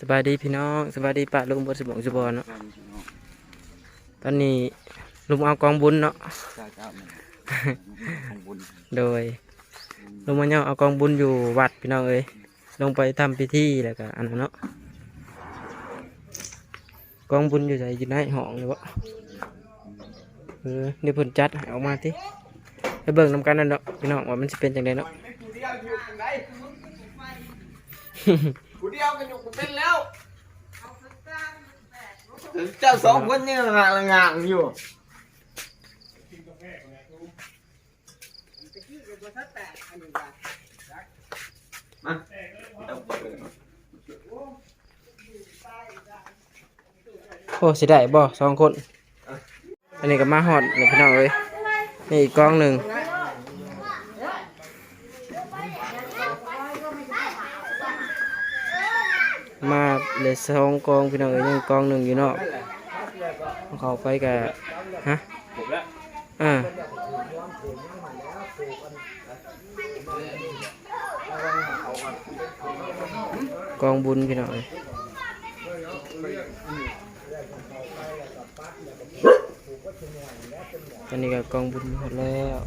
สบายดีพี่น้องสบายดีปะลุงบนสมองสุบอนเนาะตอนนี้ลุงเอากองบุญเนาะเจ้าเจ้ามันของบุญโดยลุงมาเนี่ยเอากองบุญอยู่วัดพี่น้องเอ้ยลงไปทำพิธีแล้วก็อันนั้นเนาะกองบุญอยู่ไหนอยู่ในห้องเลยวะเออเดี๋ยวเพิ่นจัดให้ออกมาทีไปเบิ่งนำกันนั่นเนาะพี่น้องว่ามันจะเป็นจังไดเนาะกูเดียวกันอยู่กูเป็นแล้วเจ้าสองคนนี่งานงานอยู่มาโอ้สิได้บ่สองคน อันนี้ก็มาหอดนี่พี่น้องเอ้ยนี่อีกกองหนึ่ง มาเลยสองกองพี่น้องเอ้ยยังกองหนึ่งอยู่เนาะเอาเขาไปกับฮะอ่ากองบุญพี่น้องเอ้ยตอนนี้ก็กองบุญหมดแล้ว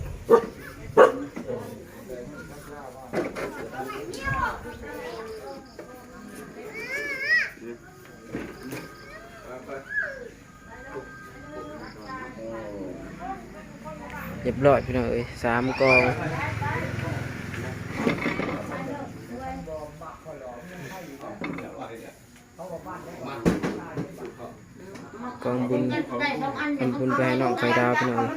เรียบร้อยพี่น้องเอ้ยสามกองกองบุญทำบุญไปให้น้องไฟดาวพี่น้องเอ้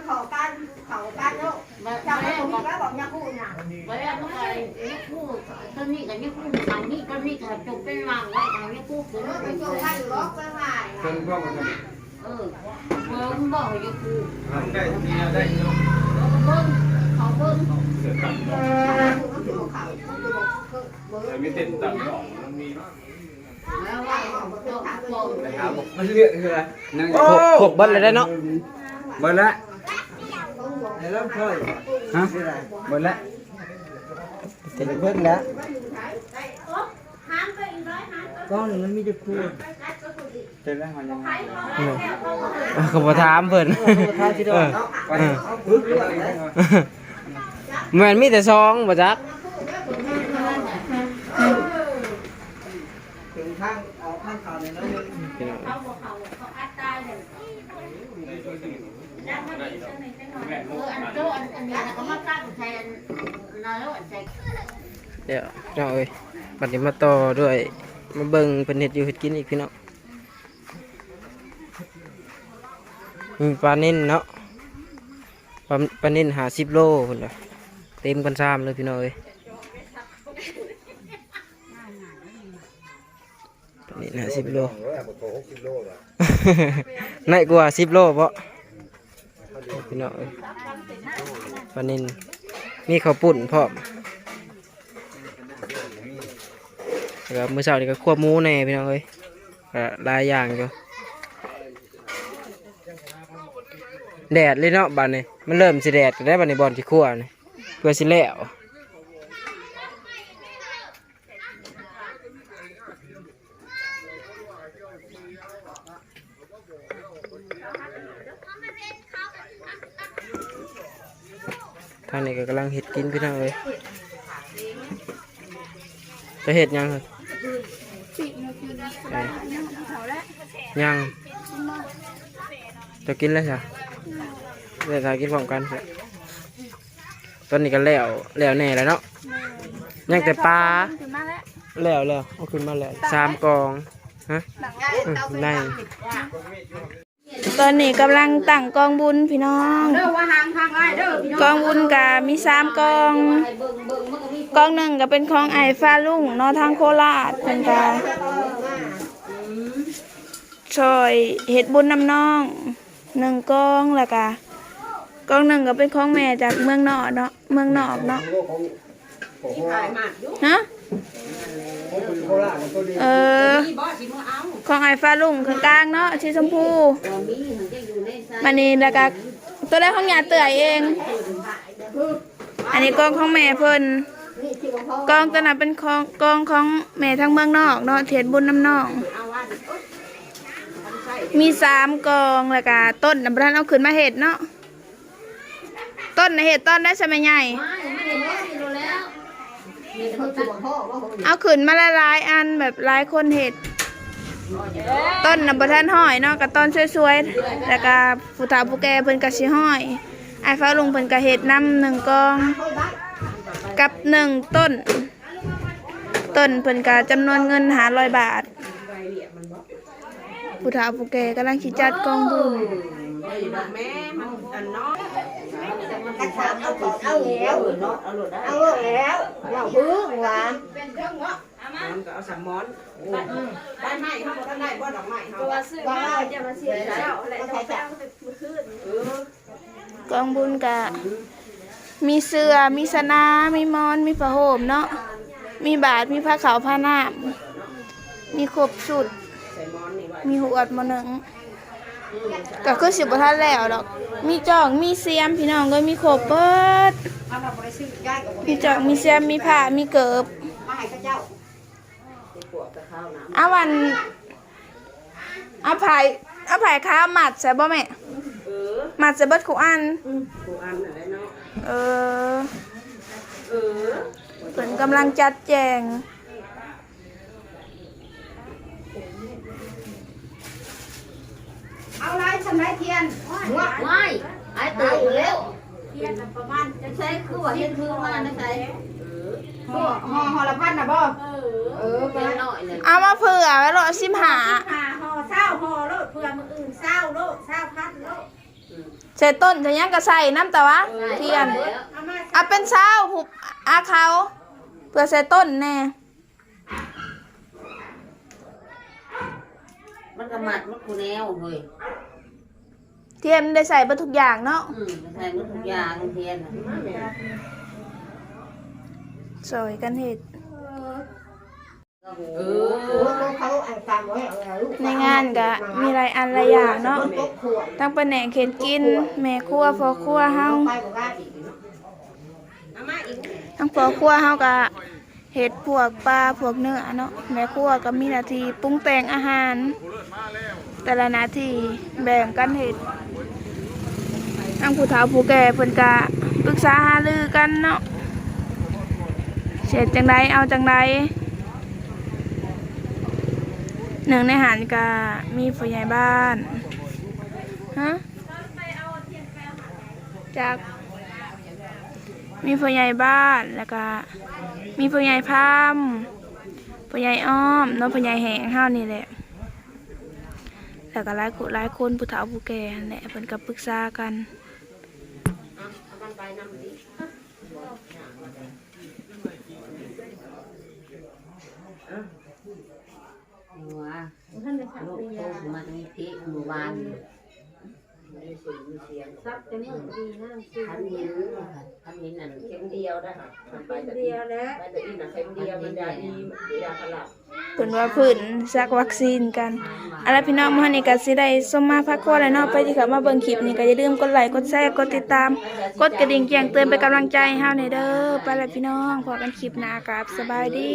ย เขาการเขาการแล้ว Vậy เจ้า vậy ไม่ em ถูก có แล้วบกยาคูน่ะ vậy em có cái cái khu tôi nghĩ là cái khu mà nghĩ tôi nghĩ là chụp bên làng vậy là cái khu เอ của อ nó ไป bên โจม ngoài ให้ล็อกไปหาเพิ่นพ่อมัน ừ mà ông bỏ cái khu ทำได้ที่ได้เนาะ vâng họ vâng ไม่ติดตัดหรอกมันมีแล้วว่า họ cho họ vâng ครับมันเลือดคืออะไรนั่งครบครบเบิดเลยได้เนาะเบิดละเริ่มค่อยฮะเบิดละเต็มเบิดแล้วก้อนมันมีจะคู่ เจอแล้วมันยังไงเขาบอถามเพิ่นเออไปเออปึ๊บเลือดเลยแมันมีแต่ซองบ่จักถึงข้างออกข้างขาเลยนะพี่น้องเขาบอกเขาเขาอัดตายเลยเอออันโตอันอันนี้นะก็มาตั้งแทนแล้วอันใส่เดี๋ยวพี่น้องเอ้ยบัดนี้มาต่อด้วย มาเบิ่งเพิ่นเฮ็ดอยู่เฮ็ดกินอีกพี่น้อง มีปลาเนิ่นเนาะปลาปลาเนิ่นหาสิบโลคนล่ะเต็มกันซ้ำเลยพี่น้อยปลาเนิ่นหาสิบโลไหนกว่าสิบโลเพราะพี่น้อยปลาเนินมีข้าวปุ่นพร้อมแล้วก็มื้อเช้านี่ก็ควบมูแน่พี่น้องเอ้ยหลายอย่างอยู่ แดดเลยเนาะบัดนี้มันเริ่มสิแดดก็ได้บัดนี้บอลที่คั่วนี่เพื่อสิแล้วทางนี้ก็กำลังเห็ดกินพี่น้องเอ้ยจะเห็ดยังเหรอยังจะกินแล้วใช่ เดี๋ยวจะกินพร้อมกันตอนนี้ก็แล้วแล้วแน่แล้วเนาะยังแต่ปลาแล้วแล้วเอาขึ้นมาแล้วสามกองฮะในตอนนี้กำลังตั้งกองบุญพี่น้องกองบุญกะมีสามกองกองหนึ่งก็เป็นของไอ้ฟ้าลุ่งเนอทางโคราชเป็นกาช่วยเฮ็ดบุญน้ำน้อง หนึ่งกองแล้วก็กองหนึ่งก็เป็นของแม่จากเมืองนอกเนาะเมืองนอกเนาะฮะเออของไอ้ฟ้าลุงข้างกลางเนาะชีชมพูมันนี่แล้วก็ตัวแรกของยาเตื่อยเอง อันนี้กองของแม่เพิ่นนี่ที่ว่ากองตัวนั้นเป็นของกองของแม่ทางเมืองนอกเนาะเทียนบุญน้ำนอง มีสามกองแล้วก็ต้นน้ำร้านเอาขึ้นมาเห็ดเนาะต้นน่ะเห็ดต้นได้ใช่ไหมใหญ่ เอาขึ้นมาละลายอันแบบหลายคนเห็ด ต้นน้ำประทานห้อยเนาะกับต้นสวยๆแล้วก็ผู้เฒ่าผู้แก่เพิ่นก็สิห้อยไอ้ฟ้าลุงเพิ่นก็เห็ดน้ำหนึ่งกอง กับหนึ่งต้น ต้นเพิ่นก็จำนวนเงินหาร้อยบาท ผู้เฒ่าผู้แก่กำลังสิจัดกองบุญกระถางเอาของเอาแล้วเอาแล้วเราเพิ่งว่าเป็นเครื่องเนาะมันก็เอาสามม้อนได้ไหมเขาบอกได้บ่ดอกไม้เขาตัวซื้อมาจะมาเสียเจ้าแหละจะไปเอาไปมือคืนกองบุญกะมีเสื้อมีสนา มีมอน มีผ้าห่มเนาะ มีบาท มีผ้าขาวผ้าหน้ามีครบสุด ใส่ม้อนนี่ไว้มีหัวดมาหนึ่งก็คือสิบทันแล้วดอก มีจอกมีเสียมพี่น้องก็มีครบเบิดเอาเราไปซื้อได้กับมีจอกมีเสียมมีผ้ามีเกิบมาให้เจ้าปวกกับข้าวน้เอาวันเอาไผ่เอาไผ่ข้าวหมัดใส่บ่แม่ำเออหมัดใส่เบิดขุอันกูอันอะไรเนาะเออเออเพิ่นกำลังจัดแจง เอาไรฉันไรเทียนหัวไม่ไอ้ตื่นแล้วเทียนประมาณจะใช้คือว่าเห็นคือมานะใช้ห่อห่อห่อละพันนะบ่เออเออไปเป็นหน่อยเลยเอามาเผื่อไว้รอสิมหาหาห่อเศร้าห่อโลดเพื่อมืออื่นเศร้าโลดเศร้าพัดโลดใส่ต้นจะยังกระใส่น้ำแต่ว่าเทียนเอามาเอาเป็นเช้าหุบอาเขาเพื่อใส่ต้นแน่มันกระมัดมันกูแนวเฮ้ย เทียนได้ใส่เบรรทุกอย่างเนาะอืมใส่มันทุกอย่างเทียนน่ะสวยกันเห็ดก็โหเอหัวอเขาอันตามไว้เอาแล้วในงานก็มีหลายอันหลายอย่างเนาะตกขวดทั้งเป็นแหนงเข็นกิน แม่ครัวพอครัวเฮาไปบอกว่าอีกทั้งพอครัวเฮาก็เห็ดพวกปลาพวกเนื้อเนาะแม่ครัวก็มีหน้าที่ปรุงแต่งอาหาร แต่ละหน้าที่แบ่งกันเห็ด ทั้งผู้เฒ่าผู้แก่เพิ่นก็ปรึกษาหารือกันเนาะเสร็จจังไดเอาจังไดหนึ่งในหันก็มีผู้ใหญ่บ้านฮะจากมีผู้ใหญ่บ้านแล้วก็มีผู้ใหญ่พามผู้ใหญ่อ้อมน้องผู้ใหญ่แหงเฮานี่แหละแล้วก็หลายคนหลายคนผู้เฒ่าผู้แก่แหละเพิ่นก็ปรึกษากัน หัวลูกโตมาตรงนี้พี่หมู่บ้าน ซับจะนี่ดีนะคือทันเห็นทันเห็นนั่นเข็มเดียวได้ค่ะไปแต่เดียวแล้วไปแต่อีน่ะเข็มเดียวมันยาดียาขลับเพิ่นว่าเพิ่นซักวัคซีนกันเอาล่ะพี่น้องมื้อนี้ก็สิได้สมมาพักครัวแล้วเนาะไปที่เข้ามาเบิ่งคลิปนี้ก็อย่าลืมกดไลค์กดแชร์กดติดตาม กดกระดิ่งแจ้งเตือนเป็นกำลังใจให้เฮาหน่อยเด้อไปแล้วพี่น้องพบกันคลิปหน้าครับสบายดี